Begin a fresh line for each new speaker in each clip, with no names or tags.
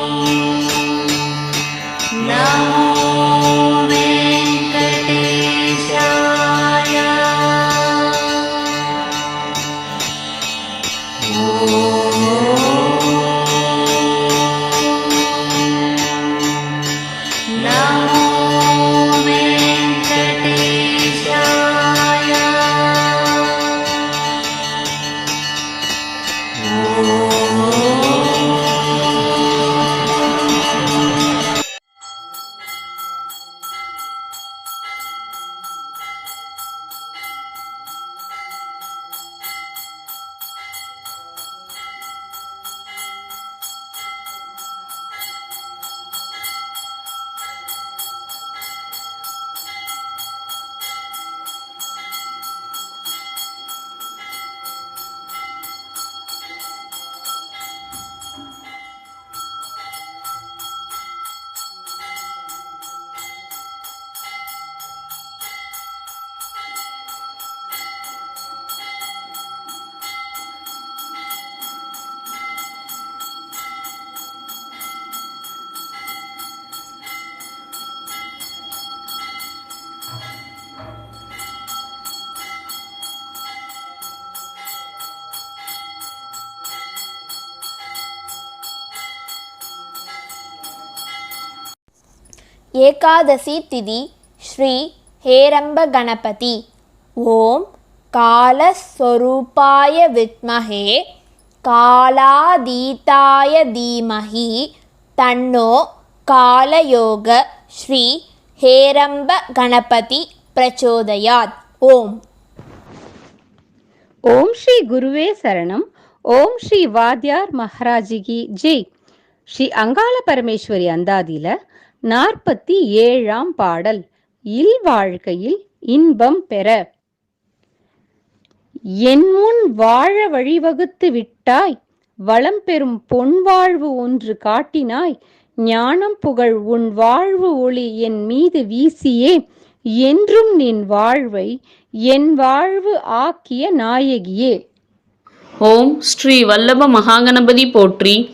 Oh.
Ekadashi திதி ஸ்ரீ ஹேரம்ப கணபதி. ஓம் காலஸ்வரூபாய வித்மஹே காலாதீதாய தீமஹி தன்னோ காலயோக ஸ்ரீ ஹேரம்ப கணபதி பிரச்சோதயாத். ஓம்.
ஓம் ஸ்ரீ குருவே சரணம். ஓம் ஸ்ரீ வாத்யார் மகாராஜிகி ஜெய். ஸ்ரீ அங்காள பரமேஸ்வரி அந்தாதியில் நாற்பத்தி ஏழாம் பாடல் இல் வாழ்க்கையில் இன்பம் பெற. என் முன் வாழ வழிவகுத்து விட்டாய் வளம் பெறும் பொன் வாழ்வு ஒன்று காட்டினாய் ஞானம் புகழ் உன் வாழ்வு ஒளி என் மீது வீசியே என்றும் நின் வாழ்வை என் வாழ்வு ஆக்கிய நாயகியே.
ஓம் ஸ்ரீ வல்லப மகாகணபதி போற்றி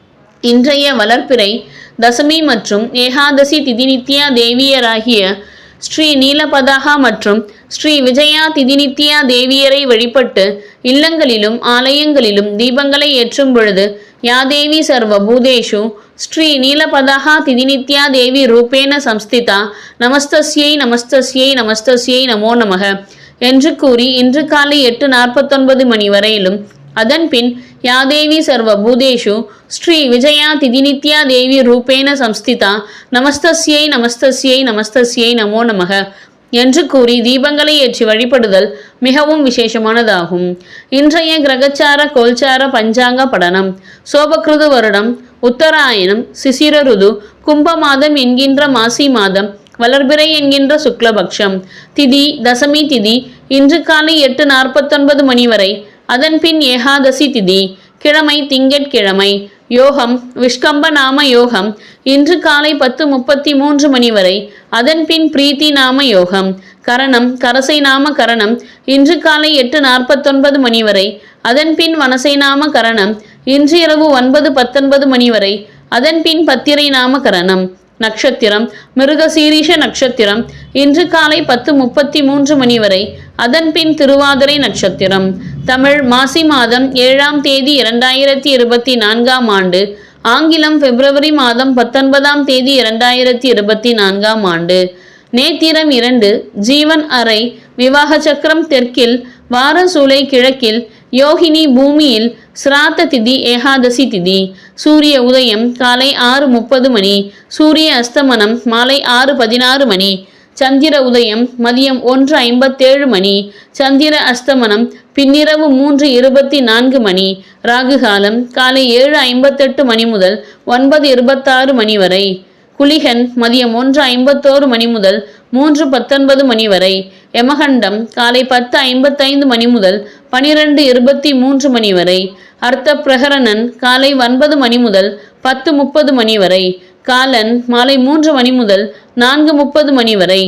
இன்றைய வளர்ப்பிறை தசமி மற்றும் ஏகாதசி திதிநித்யா தேவியராகிய ஸ்ரீ நீலபதாகா மற்றும் ஸ்ரீ விஜயா திதிநித்யா தேவியரை வழிபட்டு இல்லங்களிலும் ஆலயங்களிலும் தீபங்களை ஏற்றும் பொழுது யாதேவி சர்வ பூதேஷு ஸ்ரீ நீலபதாகா திதிநித்யா தேவி ரூபேன சம்ஸ்திதா நமஸ்தஸ்யை நமஸ்தஸ்யை நமஸ்தஸ்யை நமோ நமக. என்று கூறி இன்று காலை எட்டு நாற்பத்தொன்பது மணி வரையிலும் அதன்பின் யாதேவி சர்வ பூதேஷு ஸ்ரீ விஜயா திதிநித்யா தேவி ரூபேன சம்ஸ்திதா நமஸ்தஸ்யை நமஸ்தஸ்யை நமஸ்தஸ்யை நமோ நமக என்று கூறி தீபங்களை ஏற்றி வழிபடுதல் மிகவும் விசேஷமானதாகும். இன்றைய கிரகச்சார கோல்சார பஞ்சாங்க படனம். சோபகிருது வருடம் உத்தராயணம் சிசிர ருது கும்ப மாதம் என்கின்ற மாசி மாதம் வளர்பிறை என்கின்ற சுக்லபக்ஷம் திதி தசமி திதி இன்று காலை எட்டு நாற்பத்தொன்பது மணி வரை அதன்பின் ஏகாதசி திதி கிழமை திங்கட்கிழமை யோகம் விஷ்கம்ப நாம யோகம் இன்று காலை பத்து முப்பத்தி மூன்று மணி வரை அதன்பின் பிரீத்தி நாம யோகம் கரணம் கரசை நாம கரணம் இன்று காலை எட்டு நாற்பத்தொன்பது மணி வரை அதன்பின் வனசை நாம கரணம் இன்று இரவு ஒன்பது பத்தொன்பது மணி வரை அதன்பின் பத்திரை நாம கரணம். நட்சத்திரம் மிருகசீரிஷ நட்சத்திரம் இன்று காலை பத்து முப்பத்தி மூன்று மணி வரை அதன்பின் திருவாதிரை நட்சத்திரம். தமிழ் மாசி மாதம் ஏழாம் தேதி இரண்டாயிரத்தி இருபத்தி நான்காம் ஆண்டு ஆங்கிலம் பிப்ரவரி மாதம் பத்தொன்பதாம் தேதி இரண்டாயிரத்தி இருபத்தி நான்காம் ஆண்டு. நேத்திரம் இரண்டு ஜீவன் அறை விவாக சக்கரம் தெற்கில் வாரசூலை கிழக்கில் யோகினி பூமியில் சிராத்த திதி ஏகாதசி திதி. சூரிய உதயம் காலை ஆறு முப்பது மணி. சூரிய அஸ்தமனம் மாலை ஆறு பதினாறு மணி. சந்திர உதயம் மதியம் ஒன்று ஐம்பத்தேழு மணி. சந்திர அஸ்தமனம் பின்னிரவு மூன்று இருபத்தி நான்கு மணி. ராகு காலம் காலை ஏழு ஐம்பத்தெட்டு மணி முதல் ஒன்பது இருபத்தாறு மணி வரை. குளிகன் மதியம் ஒன்று ஐம்பத்தோரு மணி முதல் மூன்று பத்தொன்பது மணி வரை. யமகண்டம் காலை பத்து ஐம்பத்தைந்து மணி முதல் பனிரெண்டு இருபத்தி மூன்று மணி வரை. அர்த்த பிரகரணன் காலை ஒன்பது மணி முதல் பத்து முப்பது மணி வரை. காலன் மாலை மூன்று மணி முதல் நான்கு முப்பது மணி வரை.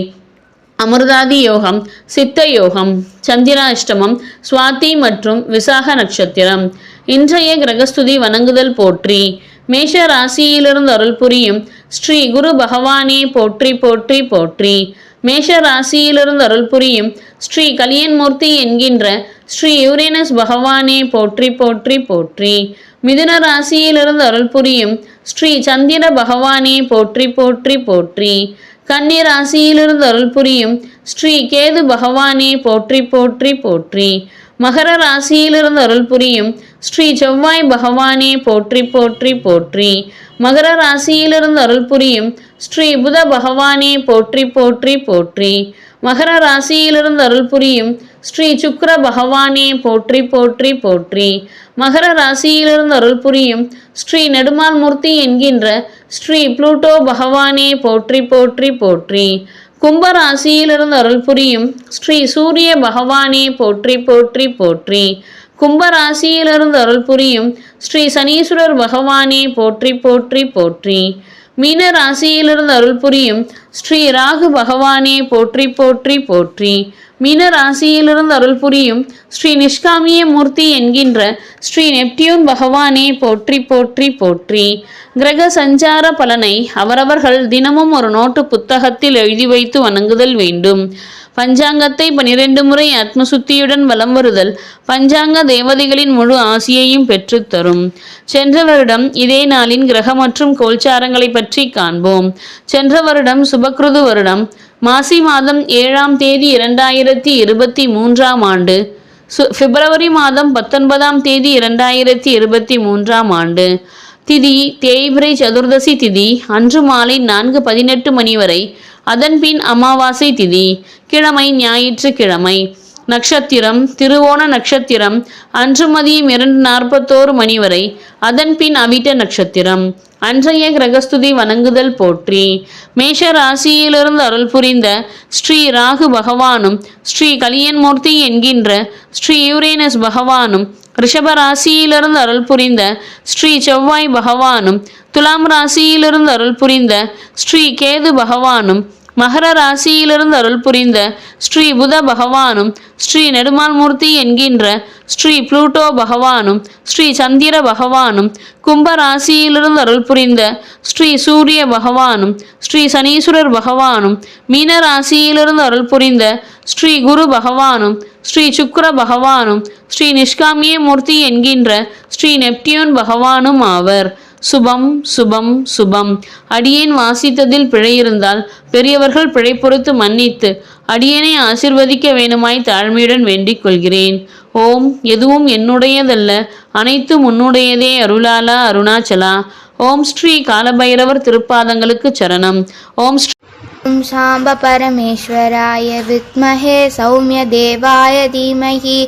அமிர்தாதி யோகம் சித்த யோகம் சந்திராஷ்டமம் சுவாதி மற்றும் விசாக நட்சத்திரம். இன்றைய கிரகஸ்துதி வணங்குதல் போற்றி. மேஷ ராசியிலிருந்து அருள் புரியும் ஸ்ரீ குரு பகவானே போற்றி போற்றி போற்றி. மேஷ ராசியிலிருந்து அருள் புரியும் ஸ்ரீ கலியன்மூர்த்தி என்கின்ற ஸ்ரீ யூரேனஸ் பகவானே போற்றி போற்றி போற்றி. மிதுன ராசியிலிருந்து அருள் புரியும் ஸ்ரீ சந்திர பகவானே போற்றி போற்றி போற்றி. கன்னி ராசியிலிருந்து அருள் புரியும் ஸ்ரீ கேது பகவானே போற்றி போற்றி போற்றி. மகர ராசியிலிருந்து அருள் புரியும் ஸ்ரீ செவ்வாய் பகவானே போற்றி போற்றி போற்றி. மகர ராசியிலிருந்து அருள் புரியும் ஸ்ரீ புத பகவானே போற்றி போற்றி போற்றி. மகர ராசியிலிருந்து அருள் புரியும் ஸ்ரீ சுக்கர பகவானே போற்றி போற்றி போற்றி. மகர ராசியிலிருந்து அருள் புரியும் ஸ்ரீ நெடுமால் மூர்த்தி என்கின்ற ஸ்ரீ புளூட்டோ பகவானே போற்றி போற்றி போற்றி. கும்பராசியிலிருந்து அருள் புரியும் ஸ்ரீ சூரிய பகவானே போற்றி போற்றி போற்றி. கும்பராசியிலிருந்து அருள் புரியும் ஸ்ரீ சனீஸ்வரர் பகவானே போற்றி போற்றி போற்றி. மீன ராசியிலிருந்து அருள் புரியும் ஸ்ரீ ராகு பகவானே போற்றி போற்றி போற்றி. மீன ராசியிலிருந்து அருள் புரியும் ஸ்ரீ நிஷ்காமிய மூர்த்தி என்கின்ற ஸ்ரீ நெப்டியூன் பகவானே போற்றி போற்றி போற்றி. கிரக சஞ்சார பலனை அவரவர்கள் தினமும் ஒரு நோட்டு புத்தகத்தில் எழுதி வைத்து வணங்குதல் வேண்டும். பஞ்சாங்கத்தை பனிரெண்டு முறை ஆத்மசுத்தியுடன் வலம் வருதல் பஞ்சாங்க தேவதைகளின் முழு ஆசியையும் பெற்றுத்தரும் சென்ற வருடம் இதே நாளின் கிரக மற்றும் கோல்சாரங்களை பற்றி காண்போம். சென்ற வருடம் சுபக்ருது வருடம் மாசி மாதம் ஏழாம் தேதி இரண்டாயிரத்தி இருபத்தி மூன்றாம் ஆண்டு. சு பிப்ரவரி மாதம் பத்தொன்பதாம் தேதி இரண்டாயிரத்தி இருபத்தி மூன்றாம் ஆண்டு. திதி தேய்பிரை சதுர்தசி திதி அன்று மாலை நான்கு பதினெட்டு மணி வரை அதன்பின் அமாவாசை திதி கிழமை ஞாயிற்றுக்கிழமை. நட்சத்திரம் திருவோண நட்சத்திரம் அன்று மதியம் இரண்டு நாற்பத்தோரு மணி வரை அதன்பின் அவிட்ட நட்சத்திரம் அன்றைய கிரகஸ்துதி வணங்குதல் போற்றி. மேஷ ராசியிலிருந்து அருள் புரிந்த ஸ்ரீ ராகு பகவானும் ஸ்ரீ கலியன்மூர்த்தி என்கின்ற ஸ்ரீ யூரேனஸ் பகவானும் ரிஷப ராசியிலிருந்து அருள் புரிந்த ஸ்ரீ செவ்வாய் பகவானும் துலாம் ராசியிலிருந்து அருள் புரிந்த ஸ்ரீ கேது பகவானும் மகர ராசியிலிருந்து அருள் புரிந்த ஸ்ரீ புத பகவானும் ஸ்ரீ நெடுமால் மூர்த்தி என்கின்ற ஸ்ரீ புளூட்டோ பகவானும் ஸ்ரீ சந்திர பகவானும் கும்ப ராசியிலிருந்து அருள் புரிந்த ஸ்ரீ சூரிய பகவானும் ஸ்ரீ சனீஸ்வரர் பகவானும் மீன ராசியிலிருந்து அருள் புரிந்த ஸ்ரீ குரு பகவானும் ஸ்ரீ சுக்கர பகவானும் ஸ்ரீ நிஷ்காமிய மூர்த்தி என்கின்ற ஸ்ரீ நெப்டியூன் பகவானும் ஆவர். சுபம் சுபம் சுபம் அடியேன் வாசித்ததில் பிழை இருந்தால் பெரியவர்கள் பிழை பொறுத்து மன்னித்து அடியேனை ஆசிர்வதிக்க வேணுமாய் தாழ்மையுடன் வேண்டிக் கொள்கிறேன் ஓம் எதுவும் என்னுடையதல்ல அனைத்தும் உன்னுடையதே அருளாலா அருணாச்சலா ஓம் ஸ்ரீ காலபைரவர் திருப்பாதங்களுக்கு சரணம் ஓம் ஸ்ரீ
ॐ साम्ब परमेश्वराय विद्महे सौम्यदेवाय धीमहि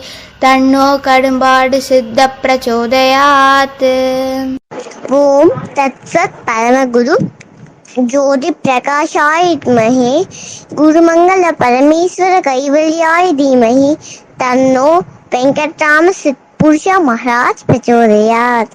तन्नो कडुम्बाडु सिद्ध
प्रचोदयात् ॐ तत्सत् परमगुरु ஜோதி பிரகாஷாய் வித்மகே குருமங்கள பரமேஸ்வர கைவல்யாய் தீமகி தன்னோ வெங்கட்ராம சித் புருஷா மகாராஜ் பிரச்சோதயாத்